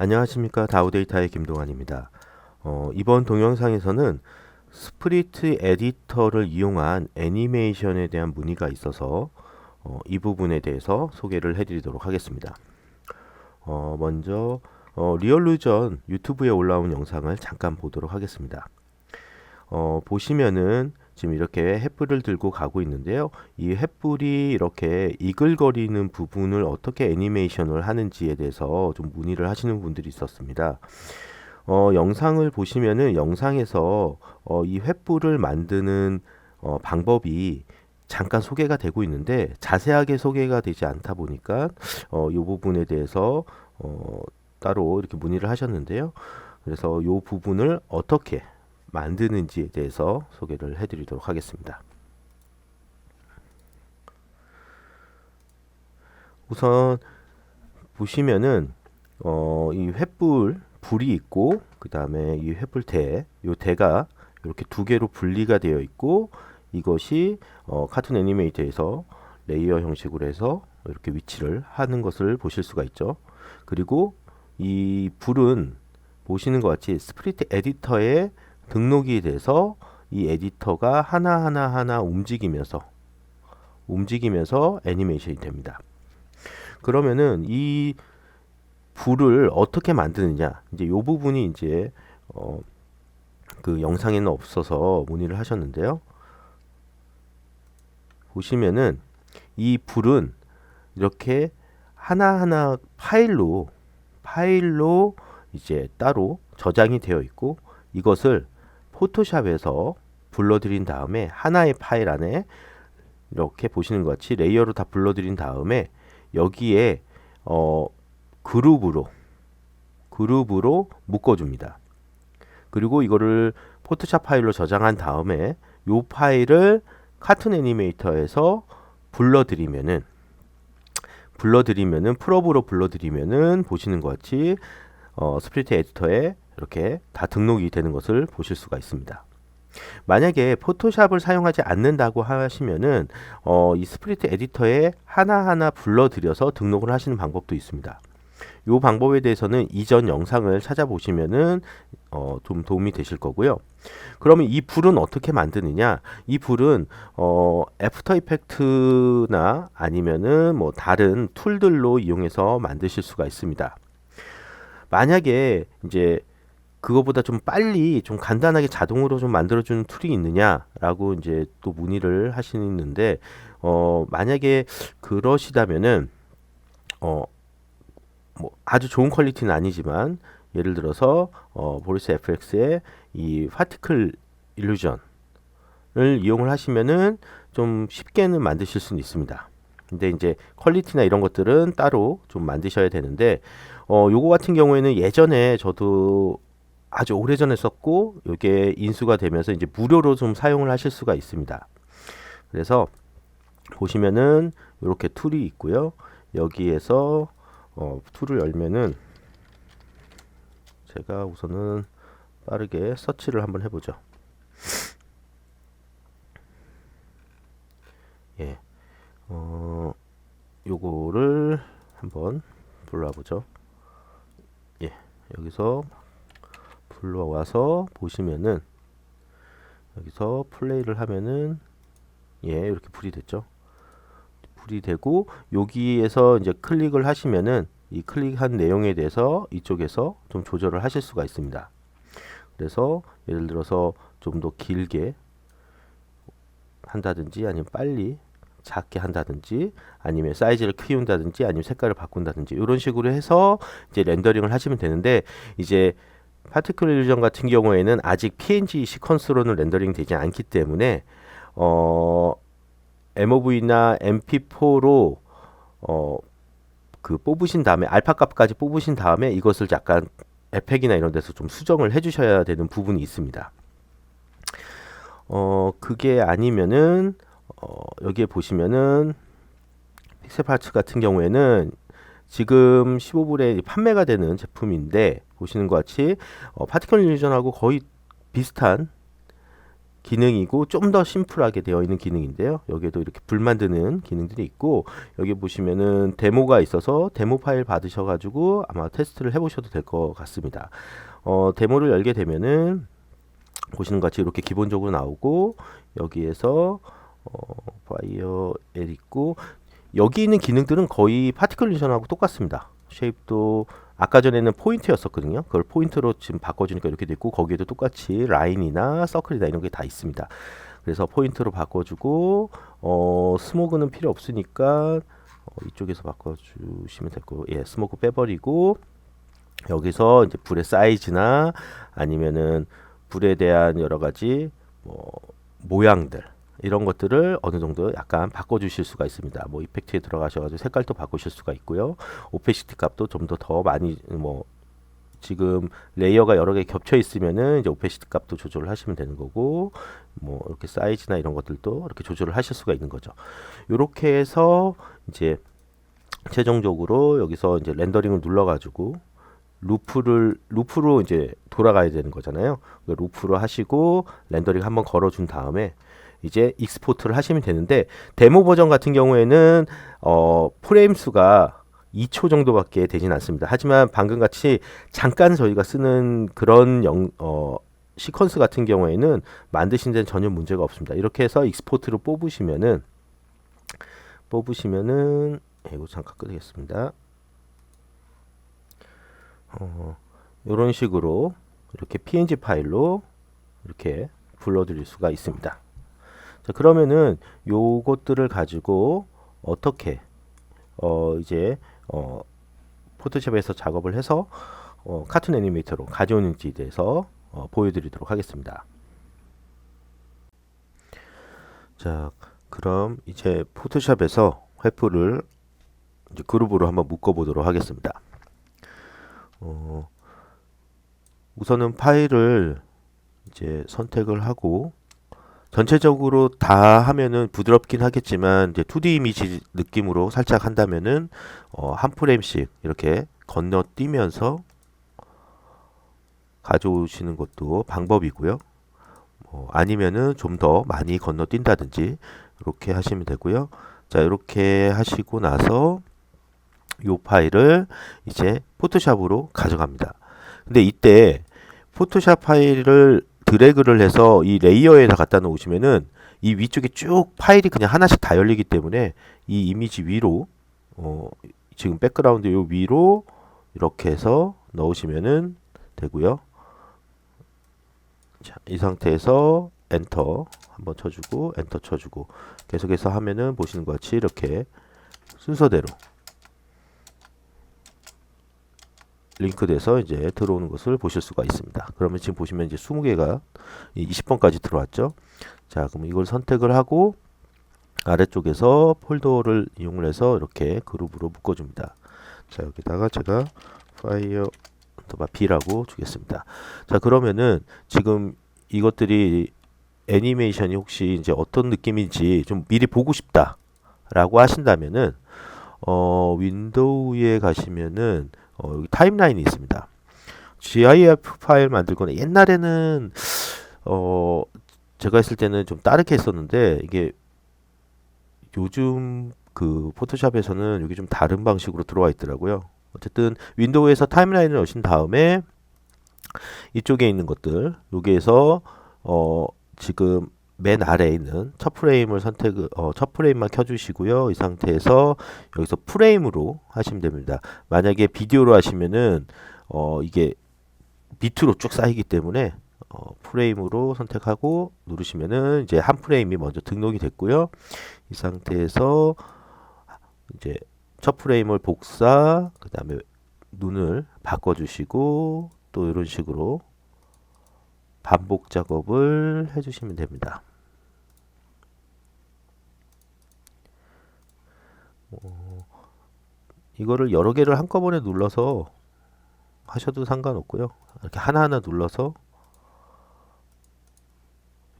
안녕하십니까 다우데이터의 김동환입니다. 어, 이번 동영상에서는 스프리트 에디터를 이용한 애니메이션에 대한 문의가 있어서 어, 이 부분에 대해서 소개를 해드리도록 하겠습니다. 어, 먼저 어, 리얼루전 유튜브에 올라온 영상을 잠깐 보도록 하겠습니다. 어, 보시면은 지금 이렇게 횃불을 들고 가고 있는데요. 이 횃불이 이렇게 이글거리는 부분을 어떻게 애니메이션을 하는지에 대해서 좀 문의를 하시는 분들이 있었습니다. 어, 영상을 보시면은 영상에서 어, 이 횃불을 만드는 어, 방법이 잠깐 소개가 되고 있는데 자세하게 소개가 되지 않다 보니까 어, 이 부분에 대해서 어, 따로 이렇게 문의를 하셨는데요. 그래서 이 부분을 어떻게 만드는지에 대해서 소개를 해드리도록 하겠습니다. 우선 보시면은 어, 이 횃불 불이 있고 그 다음에 이 횃불 대, 이 대가 이렇게 두 개로 분리가 되어 있고 이것이 어, 카툰 애니메이터에서 레이어 형식으로 해서 이렇게 위치를 하는 것을 보실 수가 있죠. 그리고 이 불은 보시는 것 같이 스프리트 에디터에 등록이 돼서 이 에디터가 하나하나 하나 움직이면서 움직이면서 애니메이션이 됩니다. 그러면은 이 불을 어떻게 만드느냐 이제 이 부분이 이제 어, 그 영상에는 없어서 문의를 하셨는데요. 보시면은 이 불은 이렇게 하나하나 파일로 파일로 이제 따로 저장이 되어 있고 이것을 포토샵에서 불러들인 다음에 하나의 파일 안에 이렇게 보시는 것 같이 레이어로 다 불러들인 다음에 여기에 어, 그룹으로 그룹으로 묶어줍니다. 그리고 이거를 포토샵 파일로 저장한 다음에 이 파일을 카툰 애니메이터에서 불러들이면은 불러들이면은 풀업으로 불러들이면은 보시는 것 같이 어, 스프리트 에디터에 이렇게 다 등록이 되는 것을 보실 수가 있습니다. 만약에 포토샵을 사용하지 않는다고 하시면은 어, 이 스프리트 에디터에 하나하나 불러들여서 등록을 하시는 방법도 있습니다. 이 방법에 대해서는 이전 영상을 찾아보시면은 어, 좀 도움이 되실 거고요. 그러면 이 불은 어떻게 만드느냐? 이 불은 어, 애프터 이펙트나 아니면은 뭐 다른 툴들로 이용해서 만드실 수가 있습니다. 만약에 이제 그거보다 좀 빨리 좀 간단하게 자동으로 좀 만들어주는 툴이 있느냐라고 이제 또 문의를 하시는데 어 만약에 그러시다면은 어 뭐 아주 좋은 퀄리티는 아니지만 예를 들어서 어 보리스 FX의 이 파티클 일루전을 이용을 하시면은 좀 쉽게는 만드실 수는 있습니다. 근데 이제 퀄리티나 이런 것들은 따로 좀 만드셔야 되는데 어 요거 같은 경우에는 예전에 저도 아주 오래전에 썼고 이게 인수가 되면서 이제 무료로 좀 사용을 하실 수가 있습니다. 그래서 보시면은 이렇게 툴이 있고요. 여기에서 어, 툴을 열면은 제가 우선은 빠르게 서치를 한번 해보죠. 예, 어, 요거를 한번 불러보죠. 예, 여기서 불러와서 보시면은 여기서 플레이를 하면은 예 이렇게 불이 됐죠. 불이 되고 여기에서 이제 클릭을 하시면은 이 클릭한 내용에 대해서 이쪽에서 좀 조절을 하실 수가 있습니다. 그래서 예를 들어서 좀 더 길게 한다든지 아니면 빨리 작게 한다든지 아니면 사이즈를 키운다든지 아니면 색깔을 바꾼다든지 이런 식으로 해서 이제 렌더링을 하시면 되는데 이제 파티클 일루전 같은 경우에는 아직 PNG 시퀀스로는 렌더링 되지 않기 때문에 어 MOV나 MP4로 어 그 뽑으신 다음에 알파 값까지 뽑으신 다음에 이것을 약간 에펙이나 이런 데서 좀 수정을 해 주셔야 되는 부분이 있습니다. 어 그게 아니면은 어 여기에 보시면은 픽셀 파츠 같은 경우에는 지금 15불에 판매가 되는 제품인데 보시는 것 같이 어, 파티클 일루전하고 거의 비슷한 기능이고 좀 더 심플하게 되어 있는 기능인데요. 여기에도 이렇게 불 만드는 기능들이 있고 여기 보시면은 데모가 있어서 데모 파일 받으셔 가지고 아마 테스트를 해 보셔도 될 것 같습니다. 어, 데모를 열게 되면은 보시는 것 같이 이렇게 기본적으로 나오고 여기에서 어, 바이어 엘 있고 여기 있는 기능들은 거의 파티클리션하고 똑같습니다. 쉐입도 아까 전에는 포인트였었거든요. 그걸 포인트로 지금 바꿔주니까 이렇게 됐고 거기에도 똑같이 라인이나 서클이나 이런 게 다 있습니다. 그래서 포인트로 바꿔주고 어, 스모그는 필요 없으니까 어, 이쪽에서 바꿔주시면 될 거고 예 스모그 빼버리고 여기서 이제 불의 사이즈나 아니면은 불에 대한 여러 가지 뭐 모양들 이런 것들을 어느 정도 약간 바꿔주실 수가 있습니다. 뭐 이펙트에 들어가셔가지고 색깔도 바꾸실 수가 있고요. 오페시티 값도 좀 더 더 많이 뭐 지금 레이어가 여러 개 겹쳐 있으면은 이제 오페시티 값도 조절을 하시면 되는 거고 뭐 이렇게 사이즈나 이런 것들도 이렇게 조절을 하실 수가 있는 거죠. 이렇게 해서 이제 최종적으로 여기서 이제 렌더링을 눌러가지고 루프를 루프로 이제 돌아가야 되는 거잖아요. 그 루프로 하시고 렌더링 한번 걸어준 다음에 이제 익스포트를 하시면 되는데 데모 버전 같은 경우에는 어, 프레임 수가 2초 정도밖에 되진 않습니다. 하지만 방금 같이 잠깐 저희가 쓰는 그런 영, 어, 시퀀스 같은 경우에는 만드신 데는 전혀 문제가 없습니다. 이렇게 해서 익스포트로 뽑으시면은 뽑으시면은 예, 이거 잠깐 끄겠습니다. 어, 이런 식으로 이렇게 png 파일로 이렇게 불러드릴 수가 있습니다. 자, 그러면은 요것들을 가지고 어떻게 어 이제 어 포토샵에서 작업을 해서 어 카툰 애니메이터로 가져오는지에 대해서 어 보여드리도록 하겠습니다. 자, 그럼 이제 포토샵에서 회프를 그룹으로 한번 묶어 보도록 하겠습니다. 어, 우선은 파일을 이제 선택을 하고 전체적으로 다 하면은 부드럽긴 하겠지만 이제 2D 이미지 느낌으로 살짝 한다면은 어, 한 프레임씩 이렇게 건너뛰면서 가져오시는 것도 방법이고요. 어, 아니면은 좀 더 많이 건너뛴다든지 이렇게 하시면 되고요. 자 이렇게 하시고 나서 이 파일을 이제 포토샵으로 가져갑니다. 근데 이때 포토샵 파일을 드래그를 해서 이 레이어에다 갖다 놓으시면은 이 위쪽에 쭉 파일이 그냥 하나씩 다 열리기 때문에 이 이미지 위로 어 지금 백그라운드 요 위로 이렇게 해서 넣으시면은 되고요. 자, 이 상태에서 엔터 한번 쳐주고 엔터 쳐주고 계속해서 하면은 보시는 것 같이 이렇게 순서대로 링크돼서 이제 들어오는 것을 보실 수가 있습니다. 그러면 지금 보시면 이제 20개가 20번까지 들어왔죠. 자, 그럼 이걸 선택을 하고 아래쪽에서 폴더를 이용을 해서 이렇게 그룹으로 묶어줍니다. 자, 여기다가 제가 파이어 B라고 주겠습니다. 자, 그러면은 지금 이것들이 애니메이션이 혹시 이제 어떤 느낌인지 좀 미리 보고 싶다라고 하신다면은 어, 윈도우에 가시면은 어, 여기 타임라인이 있습니다. GIF 파일 만들거나 옛날에는 어, 제가 했을 때는 좀 다르게 했었는데 이게 요즘 그 포토샵에서는 여기 좀 다른 방식으로 들어와 있더라고요. 어쨌든 윈도우에서 타임라인을 넣으신 다음에 이쪽에 있는 것들 여기에서 어 지금 맨 아래에 있는 첫 프레임을 선택 어, 첫 프레임만 켜주시고요. 이 상태에서 여기서 프레임으로 하시면 됩니다. 만약에 비디오로 하시면은 어, 이게 밑으로 쭉 쌓이기 때문에 어, 프레임으로 선택하고 누르시면은 이제 한 프레임이 먼저 등록이 됐고요. 이 상태에서 이제 첫 프레임을 복사, 그 다음에 눈을 바꿔주시고 또 이런 식으로 반복 작업을 해주시면 됩니다. 어, 이거를 여러 개를 한꺼번에 눌러서 하셔도 상관없고요. 이렇게 하나하나 눌러서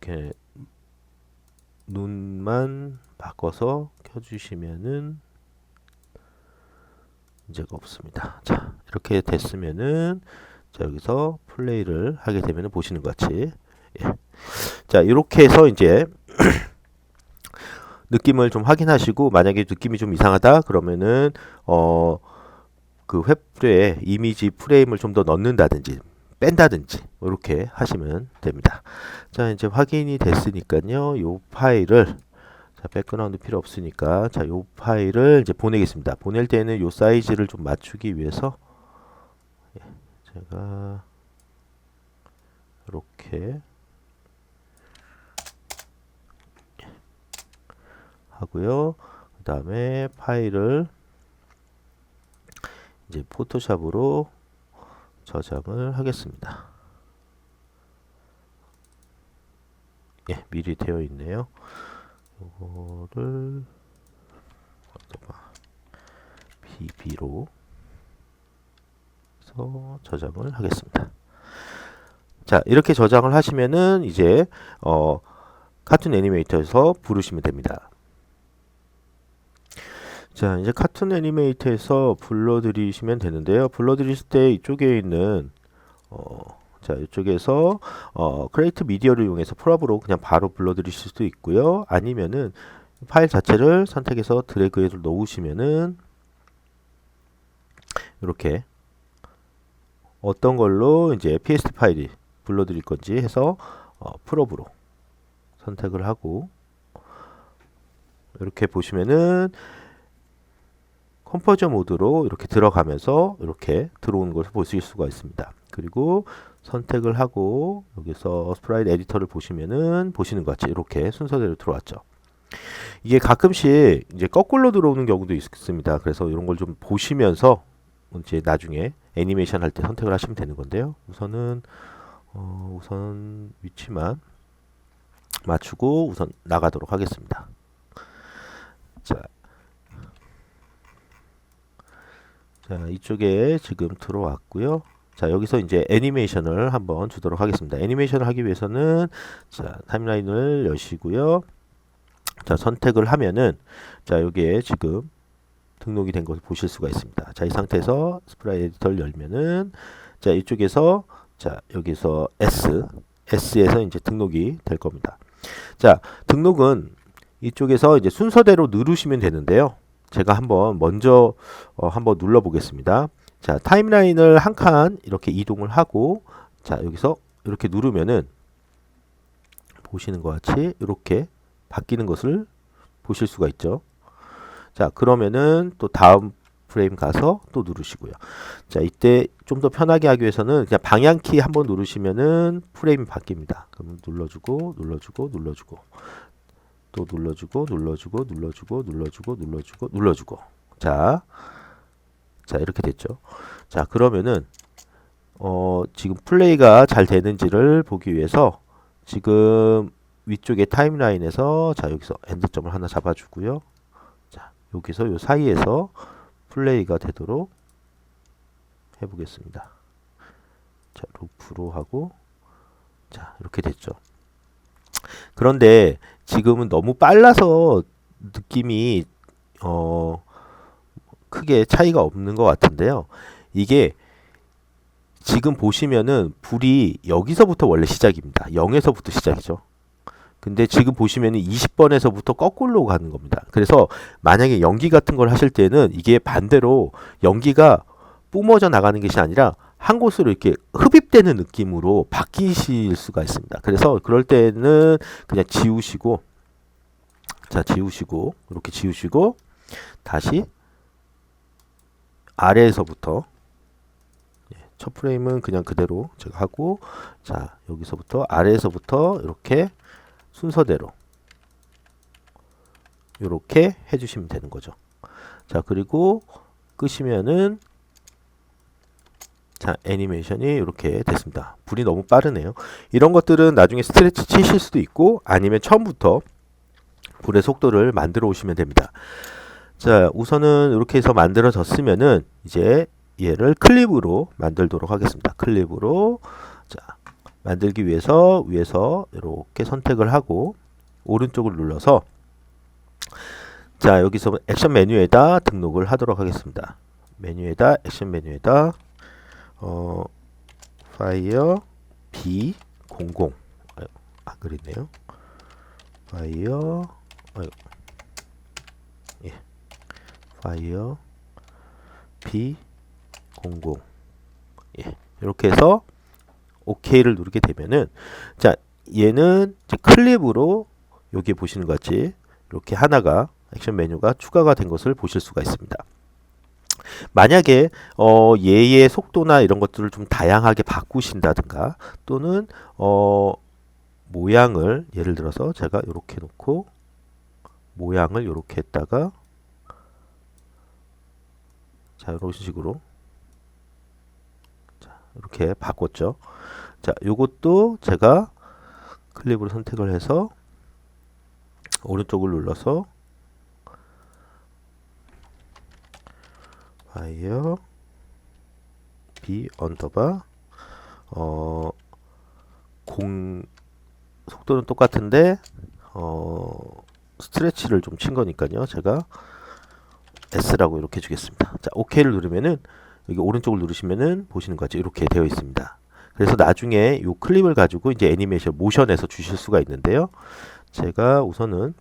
이렇게 눈만 바꿔서 켜주시면은 문제가 없습니다. 자, 이렇게 됐으면은 자, 여기서 플레이를 하게 되면 보시는 것 같이 예. 자, 이렇게 해서 이제 느낌을 좀 확인하시고 만약에 느낌이 좀 이상하다 그러면은 어 그 웹에 이미지 프레임을 좀 더 넣는다든지 뺀다든지 이렇게 하시면 됩니다. 자, 이제 확인이 됐으니까요. 요 파일을 자, 백그라운드 필요 없으니까 자, 요 파일을 이제 보내겠습니다. 보낼 때는 요 사이즈를 좀 맞추기 위해서 예, 제가 이렇게 하고요. 그 다음에 파일을 이제 포토샵으로 저장을 하겠습니다. 예, 미리 되어 있네요. 이거를 BB로 해서 저장을 하겠습니다. 자, 이렇게 저장을 하시면은 이제 어, 카툰 애니메이터에서 부르시면 됩니다. 자, 이제 카툰 애니메이터에서 불러드리시면 되는데요. 불러드리실 때 이쪽에 있는 어, 자, 이쪽에서 어, 크레이트 미디어를 이용해서 프랍으로 그냥 바로 불러드리실 수도 있고요. 아니면은 파일 자체를 선택해서 드래그해서 놓으시면은 이렇게 어떤 걸로 이제 PSD 파일이 불러드릴 건지 해서 어, 프롭으로 선택을 하고 이렇게 보시면은 컴포저 모드로 이렇게 들어가면서 이렇게 들어오는 것을 보실 수가 있습니다. 그리고 선택을 하고 여기서 스프라이트 에디터를 보시면은 보시는 것 같이 이렇게 순서대로 들어왔죠. 이게 가끔씩 이제 거꾸로 들어오는 경우도 있습니다. 그래서 이런 걸 좀 보시면서 이제 나중에 애니메이션 할 때 선택을 하시면 되는 건데요. 우선은 어, 우선 위치만 맞추고 우선 나가도록 하겠습니다. 자, 자 이쪽에 지금 들어왔고요. 자 여기서 이제 애니메이션을 한번 주도록 하겠습니다. 애니메이션을 하기 위해서는 자 타임라인을 여시고요. 자 선택을 하면은 자 여기에 지금 등록이 된 것을 보실 수가 있습니다. 자 이 상태에서 스프라이 에디터를 열면은 자 이쪽에서 자 여기서 S S에서 이제 등록이 될 겁니다. 자 등록은 이쪽에서 이제 순서대로 누르시면 되는데요. 제가 한번 먼저 어, 한번 눌러 보겠습니다. 자, 타임라인을 한 칸 이렇게 이동을 하고 자, 여기서 이렇게 누르면은 보시는 것 같이 이렇게 바뀌는 것을 보실 수가 있죠. 자, 그러면은 또 다음 프레임 가서 또 누르시고요. 자, 이때 좀 더 편하게 하기 위해서는 그냥 방향키 한번 누르시면은 프레임이 바뀝니다. 그럼 눌러주고, 눌러주고, 눌러주고, 또 눌러주고, 눌러주고, 눌러주고, 눌러주고, 눌러주고, 눌러주고. 자, 자 이렇게 됐죠. 자 그러면은 어, 지금 플레이가 잘 되는지를 보기 위해서 지금 위쪽에 타임라인에서 자 여기서 엔드점을 하나 잡아주고요. 자 여기서 요 사이에서 플레이가 되도록 해보겠습니다. 자 루프로 하고 자 이렇게 됐죠. 그런데 지금은 너무 빨라서 느낌이 어 크게 차이가 없는 것 같은데요. 이게 지금 보시면은 불이 여기서부터 원래 시작입니다. 0에서부터 시작이죠. 근데 지금 보시면은 20번에서부터 거꾸로 가는 겁니다. 그래서 만약에 연기 같은 걸 하실 때는 이게 반대로 연기가 뿜어져 나가는 것이 아니라 한 곳으로 이렇게 흡입되는 느낌으로 바뀌실 수가 있습니다. 그래서 그럴 때는 그냥 지우시고 자 지우시고 이렇게 지우시고 다시 아래에서부터 예, 첫 프레임은 그냥 그대로 제가 하고 자 여기서부터 아래에서부터 이렇게 순서대로 이렇게 해주시면 되는 거죠. 자 그리고 끄시면은 자 애니메이션이 이렇게 됐습니다. 불이 너무 빠르네요. 이런 것들은 나중에 스트레치 치실 수도 있고 아니면 처음부터 불의 속도를 만들어 오시면 됩니다. 자, 우선은 이렇게 해서 만들어졌으면은 이제 얘를 클립으로 만들도록 하겠습니다. 클립으로 자, 만들기 위해서 위에서 이렇게 선택을 하고 오른쪽을 눌러서 자, 여기서 액션 메뉴에다 등록을 하도록 하겠습니다. 메뉴에다 액션 메뉴에다 어 파이어 B00 아, 안 그리네요. 파이어 아이고. 예. 파이어 B00 예. 이렇게 해서 OK를 누르게 되면은 자 얘는 클립으로 여기 보시는 것 같이 이렇게 하나가 액션 메뉴가 추가가 된 것을 보실 수가 있습니다. 만약에 어 얘의 속도나 이런 것들을 좀 다양하게 바꾸신다든가 또는 어 모양을 예를 들어서 제가 이렇게 놓고 모양을 이렇게 했다가 자 이런 식으로 자 이렇게 바꿨죠. 자 요것도 제가 클립으로 선택을 해서 오른쪽을 눌러서 파이어 b 언더바 어, 공 속도는 똑같은데 어, 스트레치를 좀 친 거니까요. 제가 S라고 이렇게 주겠습니다. 자, OK를 누르면은 여기 오른쪽을 누르시면은 보시는 거죠. 이렇게 되어 있습니다. 그래서 나중에 이 클립을 가지고 이제 애니메이션 모션에서 주실 수가 있는데요. 제가 우선은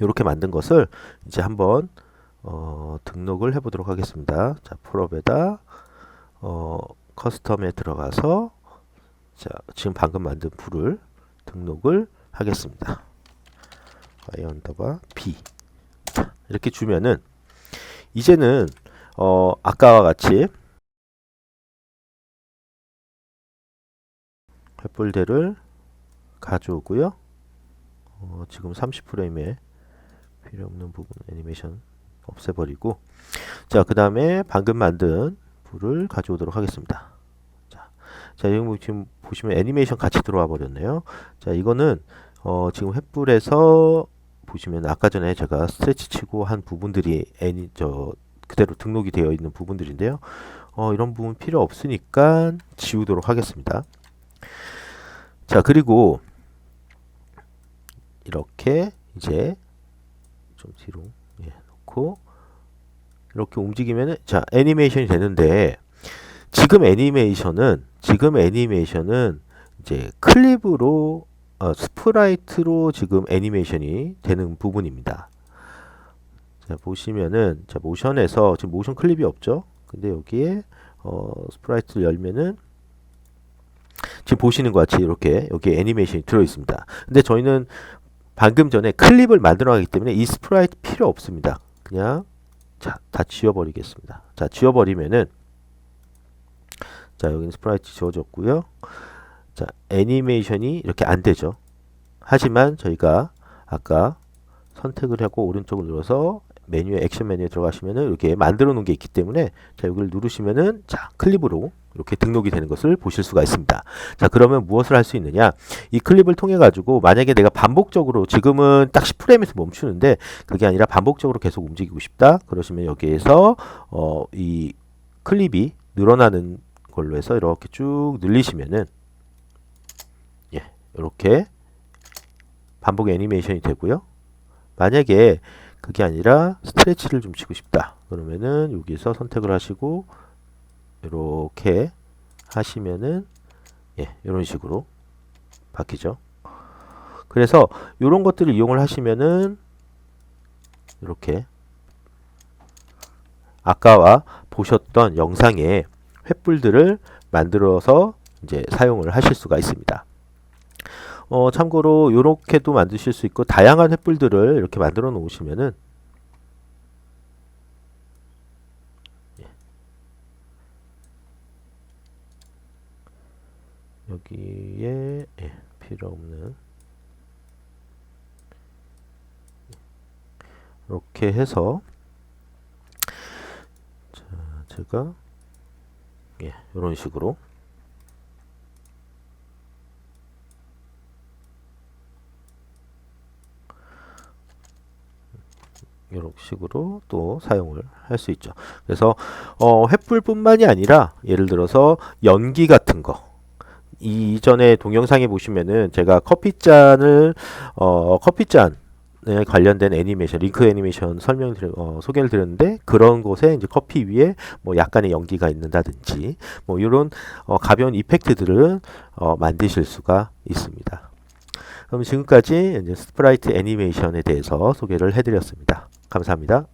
이렇게 만든 것을 이제 한번 어, 등록을 해보도록 하겠습니다. 자, 풀업에다 어, 커스텀에 들어가서 자, 지금 방금 만든 풀을 등록을 하겠습니다. y 언더바 b 자, 이렇게 주면은 이제는 어, 아까와 같이 횃불대를 가져오고요. 어, 지금 30프레임에 필요 없는 부분 애니메이션 없애버리고. 자 그 다음에 방금 만든 불을 가져오도록 하겠습니다. 자, 자 여기 지금 보시면 애니메이션 같이 들어와 버렸네요. 자 이거는 어, 지금 횃불에서 보시면 아까 전에 제가 스트레치 치고 한 부분들이 애니 저 그대로 등록이 되어 있는 부분들인데요 어, 이런 부분 필요 없으니까 지우도록 하겠습니다 자 그리고 이렇게 이제 좀 뒤로 예, 놓고 이렇게 움직이면은 자 애니메이션이 되는데 지금 애니메이션은 지금 애니메이션은 이제 클립으로 어, 스프라이트로 지금 애니메이션이 되는 부분입니다. 자 보시면은 자 모션에서 지금 모션 클립이 없죠. 근데 여기에 어, 스프라이트를 열면은 지금 보시는 것 같이 이렇게 여기 애니메이션이 들어 있습니다. 근데 저희는 방금 전에 클립을 만들어 가기 때문에 이 스프라이트 필요 없습니다. 그냥 자, 다 지워 버리겠습니다. 자, 지워 버리면은 자, 여기는 스프라이트 지워졌고요. 자, 애니메이션이 이렇게 안 되죠. 하지만 저희가 아까 선택을 하고 오른쪽을 눌러서 메뉴에 액션 메뉴에 들어가시면은 이렇게 만들어 놓은 게 있기 때문에 자, 여기를 누르시면은 자, 클립으로 이렇게 등록이 되는 것을 보실 수가 있습니다. 자, 그러면 무엇을 할 수 있느냐? 이 클립을 통해 가지고 만약에 내가 반복적으로 지금은 딱 10프레임에서 멈추는데 그게 아니라 반복적으로 계속 움직이고 싶다. 그러시면 여기에서 어, 이 클립이 늘어나는 걸로 해서 이렇게 쭉 늘리시면은 예, 이렇게 반복 애니메이션이 되고요. 만약에 그게 아니라 스트레치를 좀 치고 싶다. 그러면은 여기서 선택을 하시고 이렇게 하시면은 예, 이런 식으로 바뀌죠. 그래서 이런 것들을 이용을 하시면은 이렇게 아까와 보셨던 영상의 횃불들을 만들어서 이제 사용을 하실 수가 있습니다. 어, 참고로 이렇게도 만드실 수 있고 다양한 횃불들을 이렇게 만들어 놓으시면은 예. 여기에 예, 필요 없는 이렇게 해서 자, 제가 예, 이런 식으로 이런 식으로 또 사용을 할 수 있죠. 그래서 어, 횃불뿐만이 아니라 예를 들어서 연기 같은 거 이전에 동영상에 보시면은 제가 커피잔을 어, 커피잔 에 관련된 애니메이션, 링크 애니메이션 설명 드려, 어, 소개를 드렸는데 그런 곳에 이제 커피 위에 뭐 약간의 연기가 있는다든지 뭐 이런 어, 가벼운 이펙트들을 어, 만드실 수가 있습니다. 그럼 지금까지 이제 스프라이트 애니메이션에 대해서 소개를 해드렸습니다. 감사합니다.